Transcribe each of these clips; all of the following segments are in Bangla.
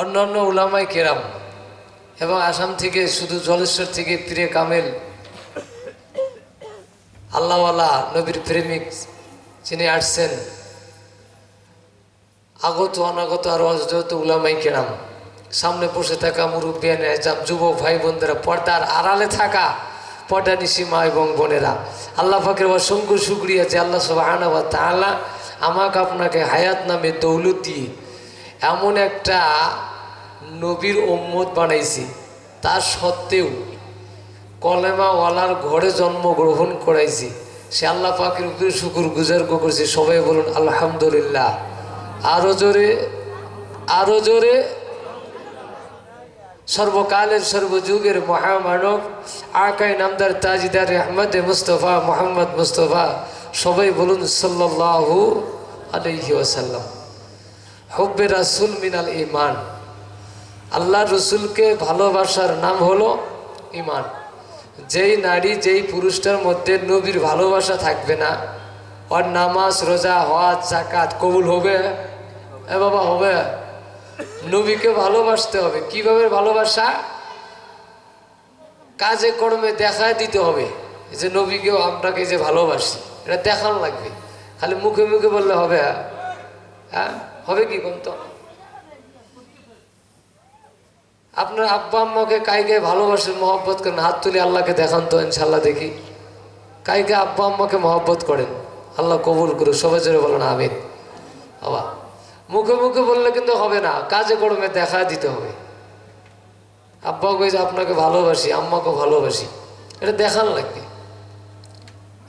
অন্যান্য উলামাই কেরাম এবং আসাম থেকে, শুধু জলেশ্বর থেকে প্রিয় কামেল, আল্লাহওয়ালা নবীর প্রেমিক যিনি আসছেন, আগত অনাগত আর অযত উলামাই কেরাম, সামনে বসে থাকা মুরব্বিয়ান এজাম যুবক ভাই বোনদেরা পর্দার আড়ালে থাকা পর্দা নিসিমা এবং বোনেরা, আল্লাহ ফাকের অসংখ্য শুক্রিয়া যে আল্লাহ সব আনা তাআলা আমাকে আপনাকে হায়াত নামে দৌলত দিয়ে এমন একটা নবীর ওম্মত বানাইছি, তার সত্ত্বেও কলেমাওয়ালার ঘরে জন্মগ্রহণ করাইছি। সে আল্লাহ পাখির উপরে শুকুর গুজার করছি। সবাই বলুন, আলহামদুলিল্লাহ। আরও জোরে আরও জোরে। সর্বকালের সর্বযুগের মহামানব, আকাই নামদার তাজিদার আহমদ মুস্তফা, মোহাম্মদ মুস্তফা, সবাই বলুন, সাল্লাল্লাহু আলাইহি ওয়াসাল্লাম। হব্বে রাসুল মিনাল ইমান আল্লাহ রসুলকে ভালোবাসার নাম হলো ইমান যেই নারী, যেই পুরুষটার মধ্যে নবীর ভালোবাসা থাকবে না, ওর নামাজ, রোজা হওয়াজ জাকাত কবুল হবে? এ বাবা, হবে। নবীকে ভালোবাসতে হবে। কীভাবে ভালোবাসা? কাজে, কর্মে দেখায় দিতে হবে যে নবীকেও আপনাকে যে ভালোবাসি। এটা দেখানো লাগবে। খালি মুখে মুখে বললে হবে হ্যাঁ? হবে কি কোন তো? আপনার আব্বা আম্মাকে কাইকে ভালোবাসেন মহব্বত করেন, হাত তুলে আল্লাহকে দেখান তো ইনশাল্লাহ দেখি। কাইকে আব্বা আম্মাকে মহব্বত করেন, আল্লাহ কবুল করুক, সবাই জোরে বলেন, আমিন। বাবা, মুখে মুখে বললে কিন্তু হবে না, কাজে কর্মে দেখা দিতে হবে। আব্বা কই আপনাকে ভালোবাসি, আম্মাকে ভালোবাসি, এটা দেখান লাগবে।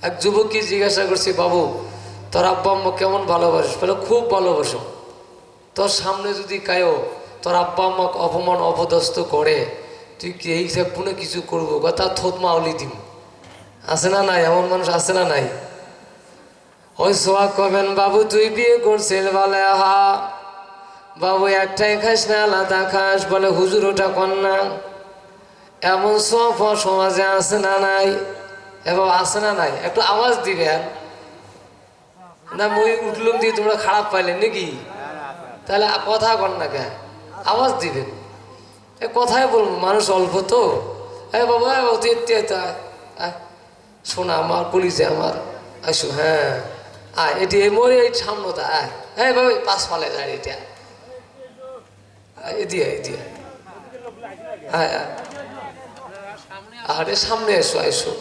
এক যুবককে জিজ্ঞাসা করছি, বাবু, তোর আব্বা আম্মা কেমন ভালোবাসিস বলে, খুব ভালোবাসো। তোর সামনে যদি কায়ো, তোর আব্বা আম্মাকে অপমান অপদস্থ করে, তুই কি এই পুনে কিছু করব? কথা থোত মাউলি দিম। আছে না নাই? এমন মানুষ আছে না নাই? ওই সোয়া কবেন, বাবু, তুই বিয়ে করছিস? বলে হা বাবু, একটাই খাস না, আলাদা খাস। বলে, হুজুর, ওটা কন্যা এমন সব সমাজে আছে না নাই? এবং আছে না নাই? একটু আওয়াজ দিবেন। না, মই উঠলুম দিয়ে তোমরা খারাপ পাইলে নাকি? তাহলে কথা কন না কেন আওয়াজ দিবেন। এ কথাই বলব মানুষ অল্প তো। এ বাবা অতি শোনা আমার কলিজে আমার। হ্যাঁ। আয়, এটি মরে এই আয়। হ্যাঁ বাবা পালে যায় এটা এদিকে এদিকে হ্যাঁ আরে, সামনে এসো এসো।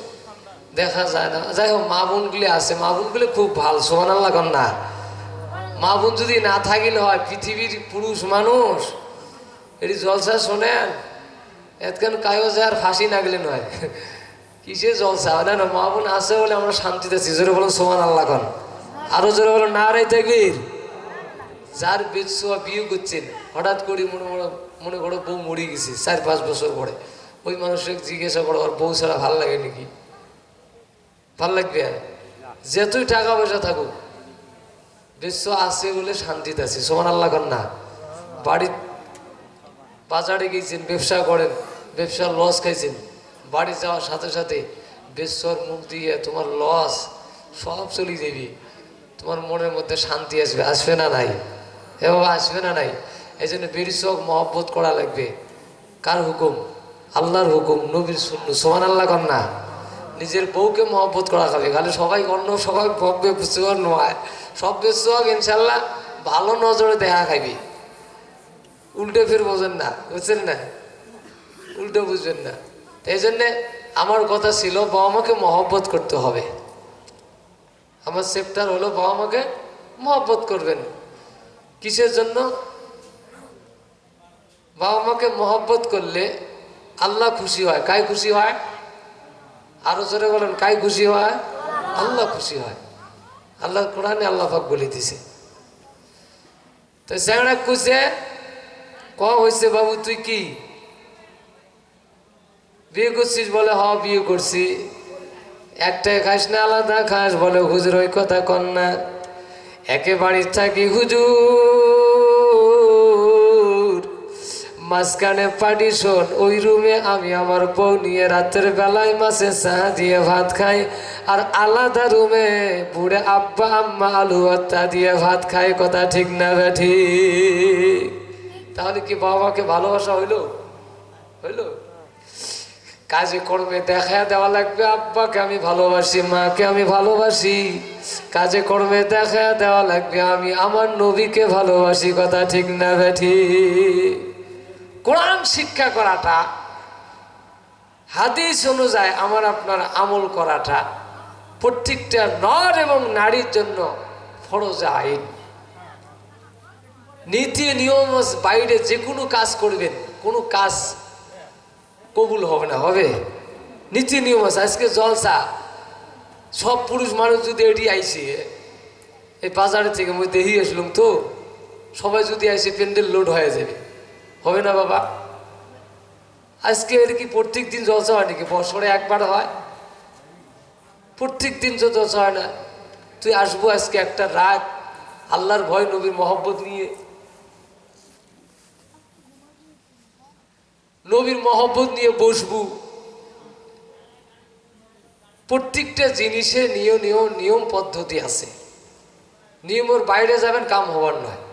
দেখা যায় না। যাই হোক, মা বোনগুলি আছে। মা বোনগুলি খুব ভালো সমান লাগান না। মা বোন যদি না থাকিলে হয়, পৃথিবীর পুরুষ মানুষ। এটি জলসা শোনেন এতক্ষণ কায়ো যায় আর ফাঁসি না গেলে নয়। কিসে জলসা? না না, মা বোন আছে বলে আমরা শান্তিতে আছি। জোরে বলুন সোমান আল্লাহ খান আরও জোরে বলুন, না রে থাকবির যার বেদসোয়া বিয়ে করছেন হঠাৎ করে মনে মনে মনে করো বউ মরে গেছে, চার পাঁচ বছর পরে। ওই মানুষকে জিজ্ঞাসা করো বউ ছাড়া ভালো লাগে নাকি? ভালো লাগবে? আর যেতই টাকা পয়সা থাকুক বিশ্ব আছে বলে শান্তিতে আছে সমান আল্লাহ না। বাড়ি বাজারে গিয়েছেন ব্যবসা করেন, ব্যবসার লস খাইছেন। বাড়ি যাওয়ার সাথে সাথে বিশ্বর মুখ দিয়ে তোমার লস সব চলে যাবি। তোমার মনের মধ্যে শান্তি আসবে আসবে না নাই? এভাবে আসবে না নাই? এই জন্য বেরিসক মহব্বত করা লাগবে। কার হুকুম? আল্লাহর হুকুম, নবীর শূন্য সমান আল্লাহ না। নিজের বউকে মহব্বত করা খাবে খালি সবাই অন্য, সবাই ভব্যে বেসুয়ার নয়। সব বেসুয়াক ইনশাল্লাহ ভালো নজরে দেখা খাইবি। উল্টে ফের বোঝেন না, বুঝছেন না? উল্টে বুঝবেন না। এই জন্যে আমার কথা ছিল, বাবা মাকে মহব্বত করতে হবে। আমার সেপ্টার হলো, বাবা মাকে মহব্বত করবেন। কিসের জন্য? বাবা মাকে মহব্বত করলে আল্লাহ খুশি হয়। কাই খুশি হয়? আরও জোরে বলেন, কাই খুশি হয়? আল্লাহ খুশি হয়। আল্লাহ কোরআনে আল্লাহ পাক বলে দিছে। তো স্যাংরা খুশে ক হয়েছে বাবু, তুই কি? বিয়ে করছিস বলে, হ, বিয়ে করছি। একটাই খাস না, আলাদা খাস বলে, হুজুর ওই কথা কন না। একেবারে থাকি হুজুর? মাঝখানে পার্টিশন ওই রুমে আমি আমার বউ নিয়ে রাতের বেলায় মাসে চাহা দিয়ে ভাত খাই। আর আলাদা রুমে বুড়ে আব্বা, আম্মা, আলু ভর্তা দিয়ে ভাত খাই কথা ঠিক না বেঠি তাহলে কি বাবা মাকে ভালোবাসা হইল? হইল? কাজে কর্মে দেখা দেওয়া লাগবে, আব্বাকে আমি ভালোবাসি, মাকে আমি ভালোবাসি। কাজে কর্মে দেখা দেওয়া লাগবে, আমি আমার নবীকে ভালোবাসি, কথা ঠিক না বেঠি কোরআন শিক্ষা করাটা, হাদিস অনুযায়ী আমার আপনার আমল করাটা প্রত্যেকটা নর এবং নারীর জন্য ফরজ আইন। নীতি, নিয়ম বাইরে যে কোনো কাজ করবেন, কোনো কাজ কবুল হবে না, হবে? নীতি, নিয়ম আজকে জলসা, সব পুরুষ মানুষ যদি এটি আইসে, এই বাজারে থেকে মই দেখি আসলাম তো, সবাই যদি আইসে প্যান্ডেল লোড হয়ে যাবে। হবে না বাবা। আজকে এর কি প্রত্যেক দিন জলসা হয় নাকি? বছরে একবার হয়। প্রত্যেক দিন তো জলসা হয় না। তুই আসব আজকে একটা রাত আল্লাহর ভয়, নবীর মহব্বত নিয়ে। নবীর মহব্বত নিয়ে বসবু। প্রত্যেকটা জিনিসের নিয়ম নিয়ম নিয়ম পদ্ধতি আছে। নিয়মের বাইরে যাবেন, কাম হওয়ার নয়।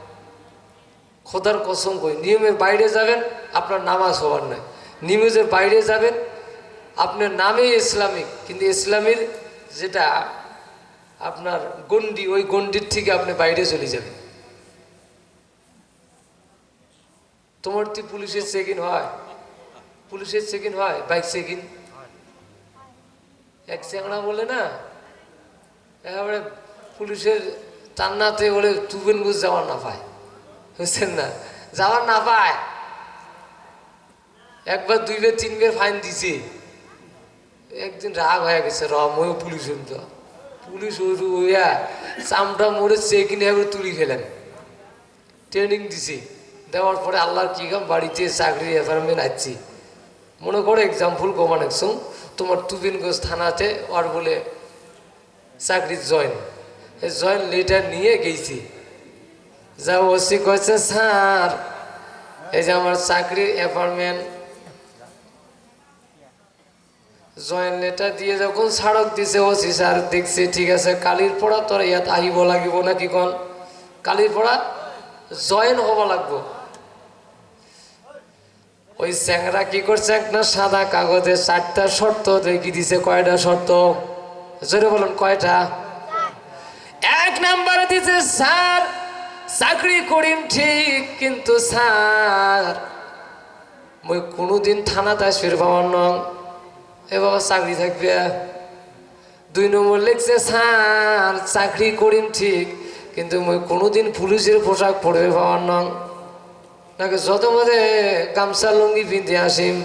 খোদার কসম কই, নিয়মের বাইরে যাবেন, আপনার নামাজ হওয়ার নয় নিয়মের বাইরে যাবেন, আপনার নামে ইসলামিক, কিন্তু ইসলামের যেটা আপনার গন্ডি ওই গন্ডির থেকে আপনি বাইরে চলে যাবেন। তোমার তুই পুলিশের চেকিং হয়? পুলিশের চেকিং হয়? বাইক চেকিং এক চ্যাংড়া বলে না? একেবারে পুলিশের টান্নাতে তুবেন গুজ যাওয়ার না পায় বুঝছেন না। যাওয়ার না পায়। একবার, দুইবার, তিনবার ফাইন দিছে। একদিন রাগ হয়ে গেছে, র ময়ও পুলিশ তো পুলিশ ওইয়া চামটা মোড়ে চেকিং এবার তুলি ফেলেন। ট্রেনিং দিছি। দেওয়ার পরে আল্লাহর কি কাম, বাড়িতে চাকরি অ্যাপার্টমেন্ট আসছি মনে করো এক্সাম্পল কমান একসম তোমার তুবিনগঞ্জ থানাতে আর বলে চাকরি জয়েন। জয়েন লেটার নিয়ে গেছি। যা ওসি কয়েছে স্যার, এই যে আমার চাকরির অ্যাপার্টমেন্ট জয়েন লেটার দিয়ে যখন ছাড়ক দিছে, ওসি স্যার, দেখছে, ঠিক আছে, কালির পড়া তোর ইয়াত আহিব লাগিব না কি কন? কালির পড়া জয়েন হব লাগবো। ওই স্যাংরা কি করছে একটা সাদা কাগজে চারটা শর্ত রেখে দিছে, কয়টা শর্ত? জোরে বলুন, কয়টা? এক নাম্বারে দিছে, স্যার চাকরি করিম ঠিক, কিন্তু স্যার, মই কোনোদিন থানাতে আসবে বাবার নং এ বাবা, চাকরি থাকবে? দুই নম্বর লিখছে, স্যার, চাকরি করিম ঠিক, কিন্তু মই কোনোদিন পুলিশের পোশাক পরবে বাবার নং নাকি যত মধ্যে গামছা, লুঙ্গি পিঁধে আসিম?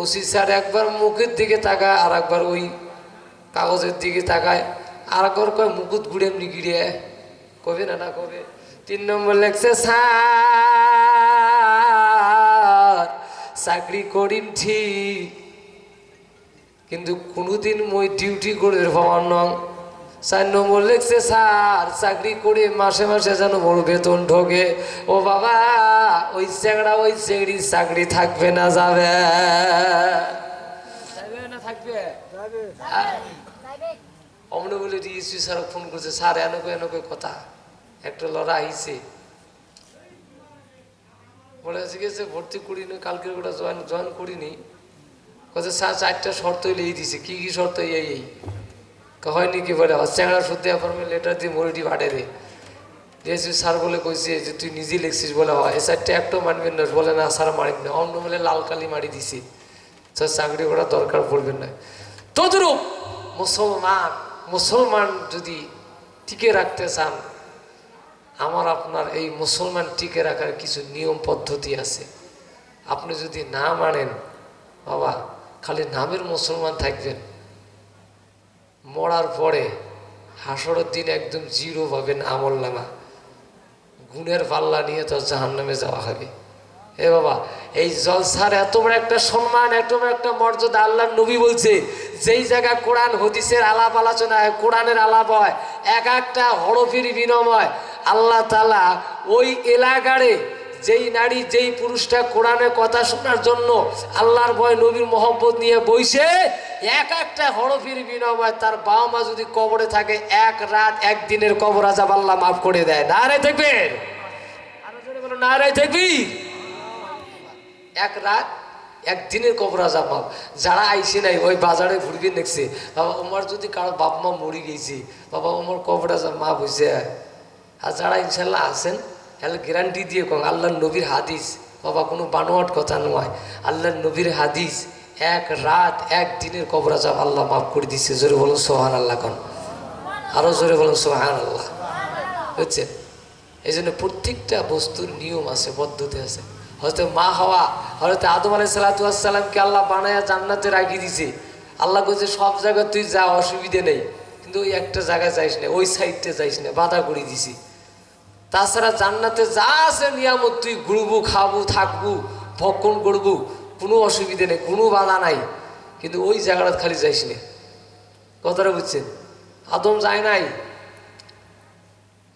ওসি স্যার একবার মুখের দিকে তাকায় আর একবার ওই কাগজের দিকে তাকায় আর একবার কয়, মুকুট ঘুরে এমনি গিরে কবে না না কবে তিন নম্বর লেখছে স্যার চাকরি করিম ঠিক কিন্তু কোনোদিন মই ডিউটি করে পাওয়ার নং। চার নম্বর লিখছে স্যার চাকরি করে মাসে মাসে যেন মোর বেতন ঢোকে। ও বাবা ওই চেংড়া ওই চেংড়ি চাকরি থাকবে না যাবে। যাবে না থাকবে? অমনে বলে ডিএসপি স্যার ফোন করছে, স্যার, এনেকো এনেকো কথা। একটা লড়া আইছে। বলে আছে, ভর্তি করিনি কালকে ওটা জয়েন জয়েন করিনি। কথা স্যার, চারটা শর্ত লিয়ে দিছে। কি কি শর্ত? এই এই হয়নি কি বলে চ্যাংড়া সত্যি অ্যাপার্টমেন্ট লেটার দিয়ে মরিটি বাড়ে রে। দিয়েছি স্যার বলে কইছে যে, তুই নিজে লিখছিস বলে, হয়। এই চারটে একটাও মানবেন না, বলে, না, স্যার মারিব না। অন্য বলে, লাল কালি মারি দিছি। স্যার, চাকরি করার দরকার পড়বে না। তদরূপ মুসলমান মুসলমান যদি টিকে রাখতে চান, আমার আপনার এই মুসলমান টিকে রাখার কিছু নিয়ম পদ্ধতি আছে। আপনি যদি না মানেন, বাবা, খালি নামের মুসলমান থাকবেন। মরার পরে হাসরের দিন একদম জিরো পাবেন আমল নামা। গুণের পাল্লা নিয়ে তো জাহান নামে যাওয়া হবে। এ বাবা, এই জলসার এত বড় একটা সম্মান, এত বড় একটা মর্যাদা আল্লাহ নবী বলছে, যেই জায়গায় কোরআন, হদিসের আলাপ আলোচনা হয়, কোরআনের আলাপ হয়, এক একটা হরফির বিনিময় আল্লাহ তালা ওই এলাকারে যেই নারী, যেই পুরুষটা কোরআনের কথা শোনার জন্য আল্লাহর ভয় নবীর মহব্বত নিয়ে বইছে, এক একটা হরফির বিনিময় তার বাবা মা যদি কবরে থাকে, এক রাত একদিনের কবর আজাব আল্লাহ মাফ করে দেয়। না রে দেখবেন? আরও জোরে বলুন নারায় থাকবি এক রাত একদিনের কবর মাপ যারা আইসে নাই, ওই বাজারে ঘুরবি দেখছে। বাবা ওমার যদি কারও বাপ মা মরি গেছি, বাবা ওমার কবর মাপ হয়েছে আর যারা ইনশাল্লাহ আছেন, তাহলে গ্যারান্টি দিয়ে কম আল্লাহ নবীর হাদিস। বাবা, কোনো বানোয়াট কথা নয়। আল্লাহ নবীর হাদিস, এক রাত, এক দিনের কবর আজাব আল্লাহ মাফ করে দিচ্ছে জোরে বলুন সোহান আল্লাহ কন। আরও জোরে বলুন সোহান আল্লাহ বুঝছেন? এই জন্য প্রত্যেকটা বস্তুর নিয়ম আছে, পদ্ধতি আছে। হয়তো মা হওয়া হয়তো আদম আলাই সালাতামকে আল্লাহ বানায়া জান্নাতে রাখি দিছে। আল্লাহ বলছে সব জায়গায় তুই যা, অসুবিধে নেই। কিন্তু ওই একটা জায়গায় যাইস না, ওই সাইডটা যাইস না, বাধা করে দিছি। তাছাড়া জান্নাতে যা আছে নিয়ামত তুই ঘুরবু, খাব, থাকব, ভক্ষণ করব, কোনো অসুবিধে নেই, কোনো বাধা নাই। কিন্তু ওই জায়গাটা খালি যাইস না। কথাটা বুঝছেন? আদম যায় নাই,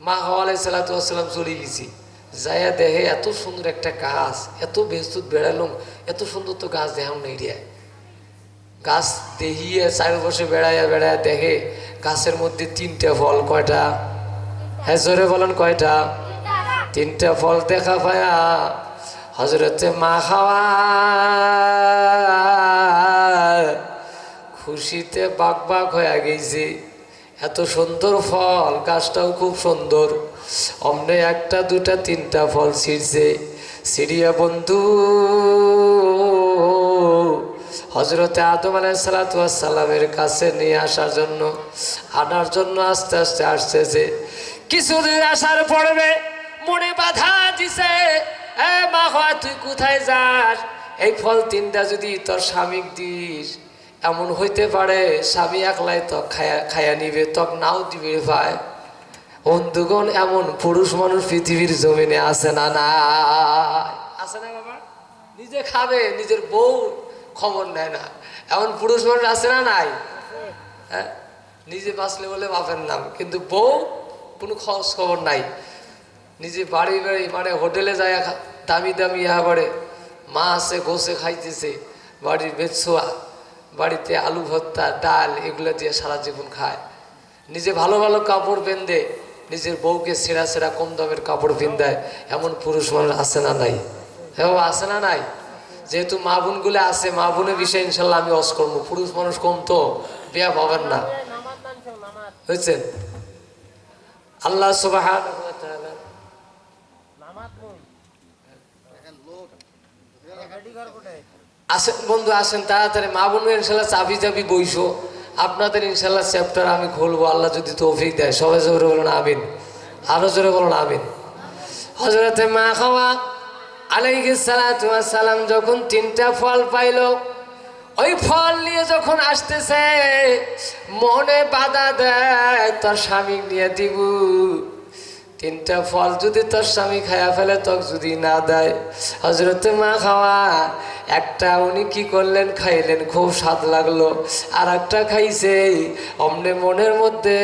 মা হওয়ালাই সালাতাম চলে গেছি। যাইয়া দেহে এত সুন্দর একটা গাছ, এত বেস্তুত বেড়ালাম, এত সুন্দর তো গাছ দেখাম নাই রে। গাছ দেহিয়ে চারিপাশে বেড়াইয়া বেড়াইয়া দেখে গাছের মধ্যে তিনটা ফল কয়টা? হ্যাঁ জোরে বলেন কয়টা? তিনটা ফল দেখা পায়া হজরতে মা খাওয়া। খুশিতে বাক বাক হয়ে গেছে। এত সুন্দর ফল, গাছটাও খুব সুন্দর। অমনে একটা, দুটা, তিনটা ফল ছিঁড়ছে। সিরিয়া বন্ধু হজরতে আদম আলাই সালাতামের কাছে নিয়ে আসার জন্য, আনার জন্য আস্তে আস্তে আসতেছে। কিছুদিন আসার পড়বে মনে বাধা দিছে মা হয়, তুই কোথায় যাস? এই ফল তিনটা যদি তোর স্বামীক দিস, এমন হইতে পারে, স্বামী একলাই তক খায়া খায়া নিবে তক নাও দিবে ভাই। বন্ধুগণ এমন পুরুষ মানুষ পৃথিবীর জমিনে আছে না না আছে না বাবা? নিজে খাবে নিজের বউ খবর নেয় না। এমন পুরুষ মানুষ আছে না নাই? হ্যাঁ? নিজে বাঁচলে বলে বাপের নাম কিন্তু বউ কোনো খোঁজ খবর নাই। নিজে বাড়ি বাড়ি মানে হোটেলে যায় দামি দামি বাড়ে মা আছে ঘষে খাইতেছে বাড়ির বেছোয়া বাড়িতে আলু ভর্তা ডাল এগুলো দিয়ে সারা জীবন খায়। নিজে ভালো ভালো কাপড় পেন্দে নিজের বউকে সেরা সেরা কম দামের কাপড় পিন্দায় এমন পুরুষ মানুষ আছে না নাই? হ্যাঁ আছে না নাই? যেহেতু মা বোনগুলো আছে, মা বোনের বিষয়ে ইনশাল্লাহ আমি অস করব। পুরুষ মানুষ কম তো, বিয়া পাবেন না। বুঝছেন? আল্লাহ সুবাহ আসেন বন্ধু, আসেন, তাড়াতাড়ি মা বোন ইনশাল্লাহ চাবি চাবি বইসো। আপনাদের ইনশাল্লাহ চ্যাপ্টার আমি খুলবো, আল্লাহ যদি তৌফিক দেয়। সবাই জোরে বলুন আমিন। আরও জোরে বলুন আমিন। হজরতে মা খাওয়া সালাম যখন তিনটা ফল পাইলো, ওই ফল নিয়ে যখন আসতেছে, মনে বাধা দেয়, তোর স্বামী নিয়ে দিব। তিনটা ফল যদি তোর স্বামী খায়া ফেলে তোর যদি না দেয়। হজরতে মা খাওয়া একটা উনি কি করলেন, খাইলেন, খুব স্বাদ লাগল। আর একটা খাইছে, অমনে মনের মধ্যে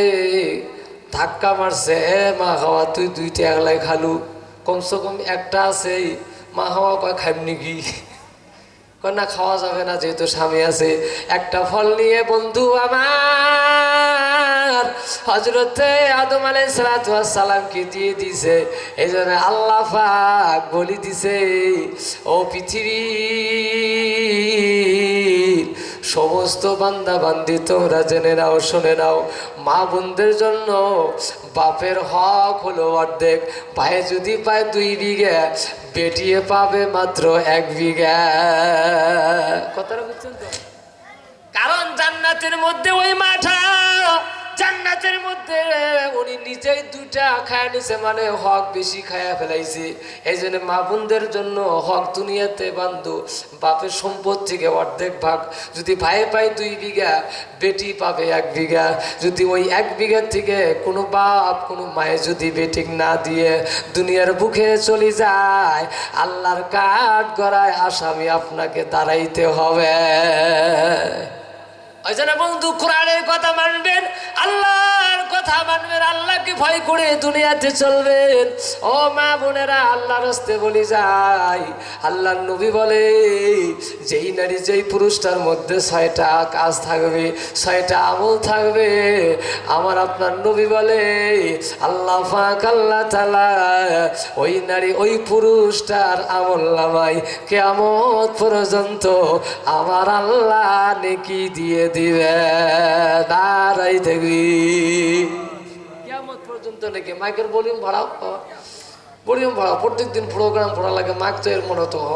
ধাক্কা মারছে, এ মা খাওয়া তুই দুইটা একলাই খালু। কমসে কম একটা আছে, মা খাওয়া কয় খাইবনি কি না, খাওয়া যাবে না, যেহেতু স্বামী আছে। একটা ফল নিয়ে বন্ধু আমার হজরতে আদম আলাই সালামকে দিয়ে দিছে? এই জন্য আল্লাহ বলি দিছে, ও পৃথিবীর সমস্ত বান্দা বান্দি তোমরা জেনে নাও, শুনে নাও। মা বোনদের জন্য বাপের হক হলো অর্ধেক। পায়ে যদি পায় দুই বিঘা, বেটিয়ে পাবে মাত্র এক বিঘা। কথাটা বুঝছেন তো? কারণ জান্নাতের মধ্যে ওই মাঠা জান্নাতের মধ্যে উনি নিজেই দুইটা খায়া নিছে মানে হক বেশি খায়া ফেলাইছে। এই জন্য মা বোনদের জন্য হক দুনিয়াতে বান্ধু, বাপের সম্পদ থেকে অর্ধেক ভাগ। যদি ভাই পাই দুই বিঘা, বেটি পাবে এক বিঘা। যদি ওই এক বিঘা থেকে কোনো বাপ, কোনো মায়ে যদি বেটিক না দিয়ে দুনিয়ার বুকে চলে যায়, আল্লাহর কাঠ গড়ায় আসামি আপনাকে দাঁড়াইতে হবে। ওই জন্য বন্ধু, কোরআনের কথা কথা মানবেন আল্লাহকে ভয় করে দুনিয়াতে চলবেন? ও মা বোনেরা, আল্লাহর হস্তে বলি যাই। আল্লাহর নবী বলে, যেই নারী, যেই পুরুষটার মধ্যে ছয়টা কাজ থাকবে, ছয়টা আমল থাকবে, আমার আপনার নবী বলে, আল্লাহ ফাঁক আল্লাহ তালা ওই নারী, ওই পুরুষটার আমল নামাই কেমত পর্যন্ত আমার আল্লাহ নেকি দিয়ে দিবে, দাঁড়াই দেখবি পর্যন্ত নাকি? মাইকের ভলিউম ভাড়াও ভলিউম ভাড়াও প্রত্যেক দিন প্রোগ্রাম পড়া লাগে, মাইক তো এর মনে তো হ।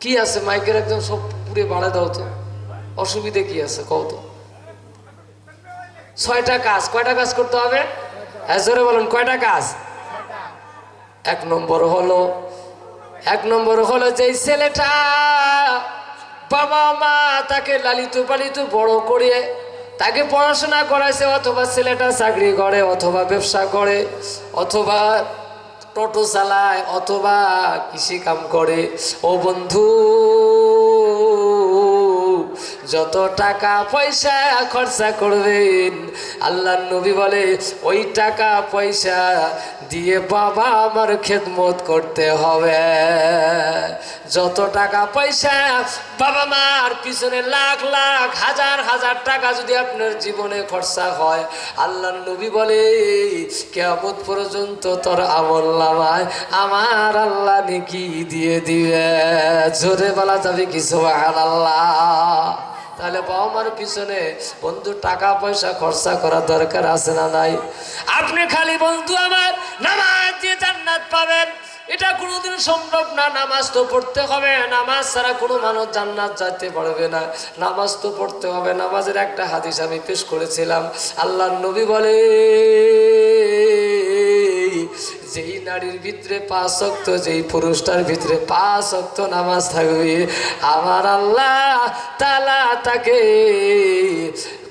কি আছে? মাইকের একদম সব পুরে বাড়া দাও তো। অসুবিধে কি আছে? কও তো। ছয়টা কাজ। কয়টা কাজ করতে হবে? হ্যাঁ জোরে বলুন, কয়টা কাজ? এক নম্বর হলো, এক নম্বর হলো যে ছেলেটা বাবা মা তাকে লালিত পালিত বড় করে তাকে পড়াশোনা করাইছে অথবা ছেলেটা চাকরি করে অথবা ব্যবসা করে, অথবা টোটো চালায়, অথবা কৃষি কাম করে। ও বন্ধু যত টাকা পয়সা খরচা করবেন আল্লাহ নবী বলে, ওই টাকা পয়সা দিয়ে বাবা আমার খেদমত করতে হবে। যত টাকা পয়সা বাবা মার পিছনে লাখ লাখ, হাজার হাজার টাকা যদি আপনার জীবনে খরচা হয় আল্লাহ নবী বলে কেমন পর্যন্ত তোর আমল নামায় আমার আল্লাহ নাকি দিয়ে দিবে। জোরে বলা যাবে কি সোহান আল্লাহ তাহলে বাবা মার পিছনে বন্ধু, টাকা, পয়সা, খরচা করার দরকার আছে না নাই? আপনি খালি বন্ধু আমার নামাজ দিয়ে জান্নাত পাবেন। এটা কোনোদিন সম্ভব না, নামাজ তো পড়তে হবে। নামাজ ছাড়া কোনো মানুষ জান্নাত যেতে পারবে না। নামাজ তো পড়তে হবে। নামাজের একটা হাদিস আমি পেশ করেছিলাম। আল্লাহ নবী বলে যেই নারীর ভিতরে পাঁচ শক্ত, যেই পুরুষটার ভিতরে পাঁচ শক্ত নামাজ থাকবে, আমার আল্লাহ তালা তাকে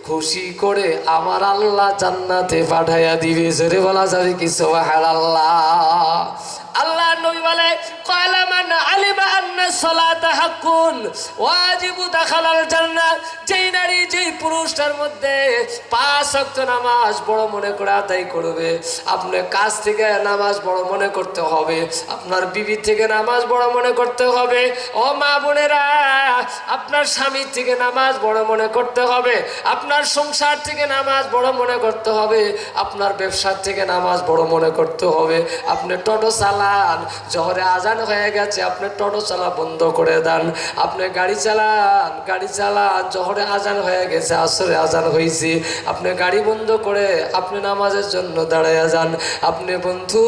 খুশি করে আমার আল্লাহ জান্নাতে পাঠাইয়া দিবে। জোরে বলা যাবে কি সোহার আল্লাহ আল্লাহ নবী বলে আন্না সালাতা ওয়াজিবু দাখালাল যেই নারী, যেই পুরুষটার মধ্যে পাঁচ ওয়াক্ত নামাজ বড় মনে করে আদায় করবে, আপনার কাজ থেকে নামাজ বড় মনে করতে হবে, আপনার বিবি থেকে নামাজ বড় মনে করতে হবে, ও মা বোনেরা, আপনার স্বামীর থেকে নামাজ বড় মনে করতে হবে, আপনার সংসার থেকে নামাজ বড় মনে করতে হবে, আপনার ব্যবসার থেকে নামাজ বড় মনে করতে হবে, আপনি টোটো চালান জহরে আজান হয়ে গেছে, আপনি টোটো চালা বন্ধ করে দেন। আপনি গাড়ি চালান গাড়ি চালান, জহরে আজান হয়ে গেছে, আসরে আজান হয়েছে আপনি গাড়ি বন্ধ করে আপনি নামাজের জন্য দাঁড়াইয়া যান। আপনি বন্ধু,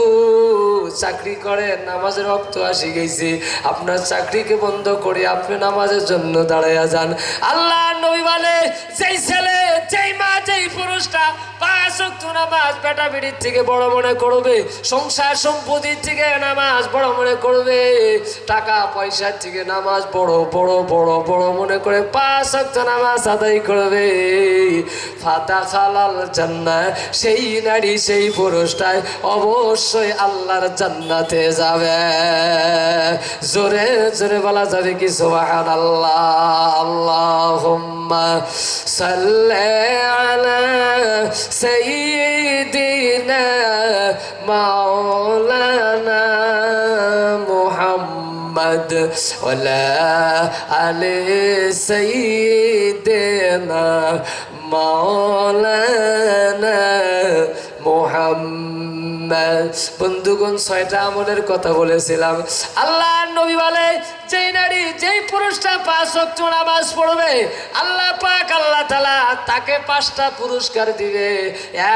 চাকরি করেন, নামাজের রক্ত আসি গেছে। আপনার চাকরিকে বন্ধ করে আপনি নামাজের জন্য দাঁড়াইয়া যান। আল্লাহ নবী বলে, যেই ছেলে, যেই মা, যেই পুরুষটা পাঁচ নামাজ বেটা বিড়ির থেকে বড় মনে করবে, সংসার সম্পত্তির থেকে নামাজ বড় মনে করবে, টাকা পয়সার থেকে নামাজ বড় বড় বড় বড় মনে করে পাঁচ নামাজ আদায় করবে। ফাতা খালাল জান্নাত, সেই নারী, সেই পুরুষটাই অবশ্যই আল্লাহর জান্নাতে যাবে। জোরে জোরে বলা যাবে কি সোহান আল্লাহ আল্লাহুম্মা সাল্লি আলা সাইয়্যিদিনা মাওলানা মুহাম্মদ ওয়ালা আলি সাইয়্যিদিনা মাওলানা মোহাম্মদ বন্ধুগণ, ছয়টা আমলের কথা বলেছিলাম। আল্লাহ নবী বলে, যেই নারী, যেই পুরুষটা পাঁচ ওয়াক্ত নামাজ পড়বে, আল্লাহ পাক, আল্লাহ তালা তাকে পাঁচটা পুরস্কার দিবে।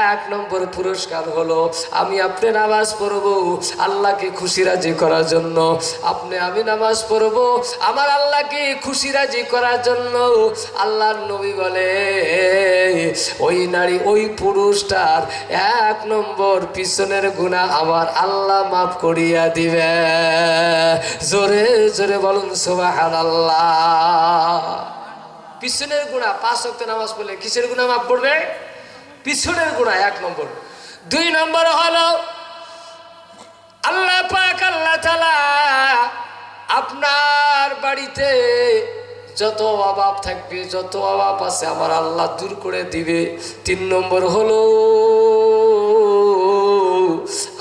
এক নম্বর পুরস্কার হলো, আমি আপনি নামাজ পড়ব আল্লাহকে খুশি রাজি করার জন্য। আপনি আমি নামাজ পড়ব আমার আল্লাহকে খুশি রাজি করার জন্য। আল্লাহর নবী বলে, ওই নারী, ওই পুরুষটার এক নম্বর পিছনের গুণা আমার আল্লাহ মাফ করিয়া দিবে। জোরে জোরে বলুন সোবাহান আল্লাহ পিছনের গুণা পাঁচ অক্ট নামাজ পড়লে কিসের গুণা মাফ পড়বে পিছনের গুণা এক নম্বর। দুই নম্বর হলো, আল্লাহ পাক, আল্লাহ তালা আপনার বাড়িতে যত অভাব থাকবে, যত অভাব আছে, আমার আল্লাহ দূর করে দিবে। তিন নম্বর হলো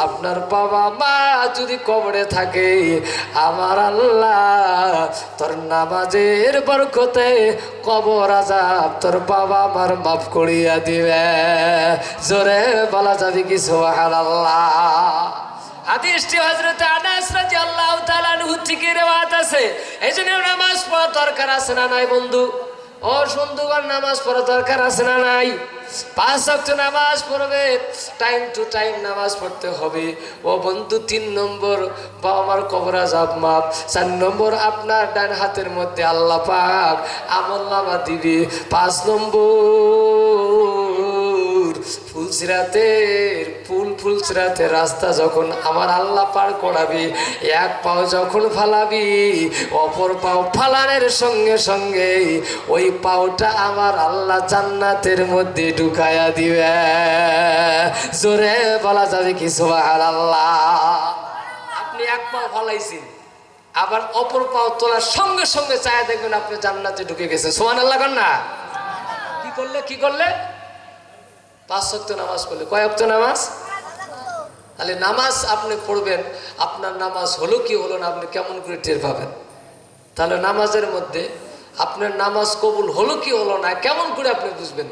আপনার বাবা মা যদি কবরে থাকে, আমার আল্লাহ তোর নামাজের বরকতে কবর আজাব তোর বাবা মার মাফ করিয়া দিবে। জোরে বলা যাবে কি সোহান আল্লাহ হাদিসটি হযরত আনাস রাদিয়াল্লাহু তাআলা আনহু থেকে রিওয়ায়াত আছে। এইজন্য নামাজ পড়া দরকার আছে না নাই বন্ধু? ও নামাজ পড়া দরকার আছে না নাই? পাঁচ অক্ট নামাজ পড়বে টাইম টু টাইম নামাজ পড়তে হবে। ও বন্ধু, তিন নম্বর বা আমার কবরা যাব মাপ চার নম্বর, আপনার ডান হাতের মধ্যে আল্লাহ পাক আমল দিবে। পাঁচ নম্বর ফুলসিরাতের ফুল ফুলসিরাতের রাস্তা যখন আমার আল্লাহ পার করাবি, এক পাও যখন ফালাবি, অপর পাও ফালানের সঙ্গে সঙ্গে ওই পাওটা আমার আল্লাহ জান্নাতের মধ্যে ঢুকায়া দিবে। জোরে বলা যাবে কি সোহার আল্লাহ আপনি এক পাও ফালাইছেন, আবার অপর পাও তোলার সঙ্গে সঙ্গে চায় দেখবেন আপনি জান্নাতে ঢুকে গেছেন। সোহান আল্লাহ না। কি করলে? কি করলে? পাঁচ শক্ত নামাজ পড়লে। কয় অক্ত নামাজ? তাহলে নামাজ আপনি পড়বেন, আপনার নামাজ হলো কি হলো না আপনি কেমন করে টের পাবেন? তাহলে নামাজের মধ্যে আপনার নামাজ কবুল হলো কি হলো না, কেমন করে আপনি বুঝবেন?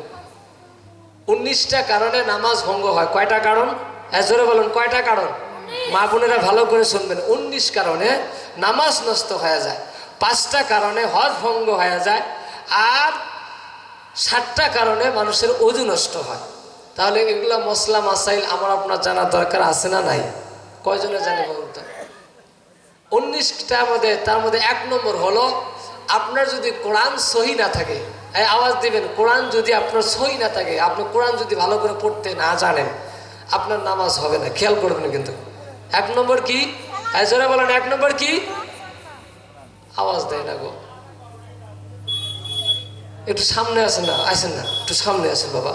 উনিশটা কারণে নামাজ ভঙ্গ হয়। কয়টা কারণ? হ্যাঁ জোরে বলুন, কয়টা কারণ? মা বোনেরা ভালো করে শুনবেন। উনিশ কারণে নামাজ নষ্ট হয়ে যায়। পাঁচটা কারণে হজ ভঙ্গ হয়ে যায়। আর ষাটটা কারণে মানুষের অজু নষ্ট হয়। তাহলে এগুলা মশলা, মাসাইল আমার আপনার জানার দরকার আছে না নাই? কয়জনে জানে বলুন তো? উনিশটার মধ্যে তার মধ্যে এক নম্বর হলো, আপনার যদি কোরআন সহি না থাকে আওয়াজ দিবেন, কোরআন যদি আপনার সহি না থাকে, আপনি কোরআন যদি ভালো করে পড়তে না জানেন, আপনার নামাজ হবে না, খেয়াল করবেন কিন্তু। এক নম্বর কি? জোরে বলেন, এক নম্বর কি? আওয়াজ দেয় না গো। একটু সামনে আসেন না আসেন না, একটু সামনে আসেন বাবা।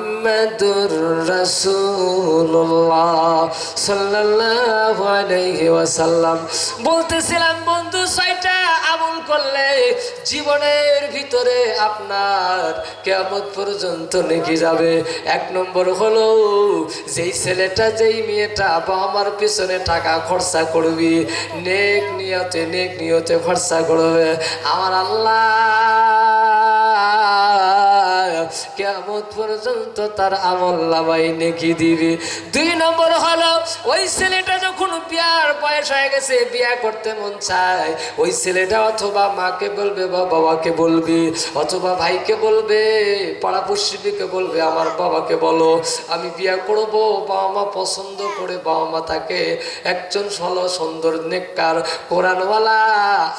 মুহাম্মাদুর রাসূলুল্লাহ সাল্লাল্লাহু আলাইহি ওয়াসাল্লাম বলতেছিলাম, বন্ধু, ছয়টা আমল করলে জীবনের ভিতরে আপনার কেমন পর্যন্ত নেকি যাবে। এক নম্বর হলো, যেই ছেলেটা, যেই মেয়েটা, বাবা আমার পিছনে টাকা খরচা করবি, নেক নিয়তে নেক নিয়তে খরচা করবে। আমার আল্লাহ কেমন পর্যন্ত তার আমল লামাই নেকি দিবে। দুই নম্বর হলো, ওই ছেলেটা যখন বিয়ার বয়স হয়ে গেছে, বিয়া করতে মন চায়, ওই ছেলেটা অথবা মাকে বলবে, বা বাবাকে বলবে, অথবা ভাইকে বলবে, পাড়া পশ্চিমীকে বলবে, আমার বাবাকে বলো, আমি বিয়া করব, বাবা মা পছন্দ করে, বাবা মা তাকে একজন সল সুন্দর নেককার কোরআনওয়ালা,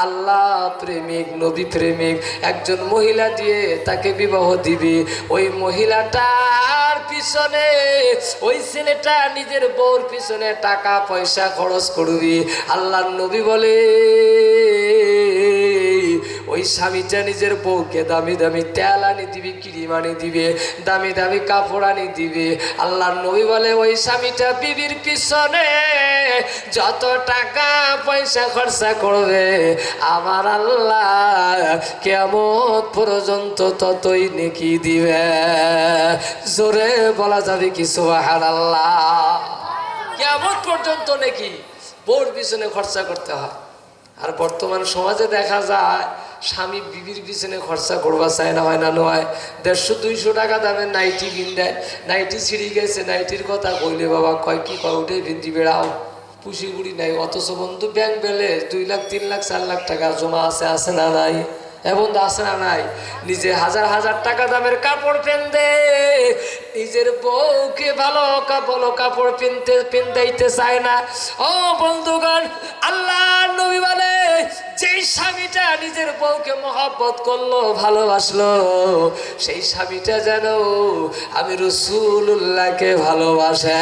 আল্লাহ প্রেমিক, নবী প্রেমিক, একজন মহিলা দিয়ে তাকে বিবাহ দিবি ওই মহিলাটার পিছনে, ওই ছেলেটা নিজের বউর পিছনে টাকা পয়সা খরচ করবি। আল্লাহ নবী বলে ওই স্বামীটা নিজের বউকে দামি দামি তেল আনি দিবি, ক্রিম আনি দিবে, দামি দামি কাপড় আনি দিবে। আল্লাহ নবী বলে, ওই স্বামীটা বিবির পিছনে যত টাকা পয়সা খরচা করবে, আমার আল্লাহ কেমন পর্যন্ত ততই নেকি দিবে। জোরে বলা যাবে কি সুবাহান আল্লাহ কেমন পর্যন্ত নাকি? বোর পিছনে খরচা করতে হয়। আর বর্তমান সমাজে দেখা যায়, স্বামী বিবির পিছনে খরচা করবা চায় না, হয় না নয় দেড়শো, দুইশো টাকা দামের নাইটি কিন দেয় নাইটি ছিঁড়ি গেছে, নাইটির কথা কইলে বাবা, কয়, কি কয়, উঠে ভিন্দি বেড়াও। পুষিগুড়ি নাই, অথচ বন্ধু, ব্যাংক বেলে দুই লাখ, তিন লাখ, চার লাখ টাকা জমা আছে আছে না নাই? এবং আছে না নাই? নিজে হাজার হাজার টাকা দামের কাপড় পেন দে নিজের বউকে ভালো কাপড় কাপড় পিনতে পিনতে চায় না। ও বন্ধুগণ আল্লাহ নবী বলে, যেই স্বামীটা নিজের বউকে মহব্বত করল, ভালোবাসলো, সেই স্বামীটা যেন আমি রসুল্লাহকে ভালোবাসে।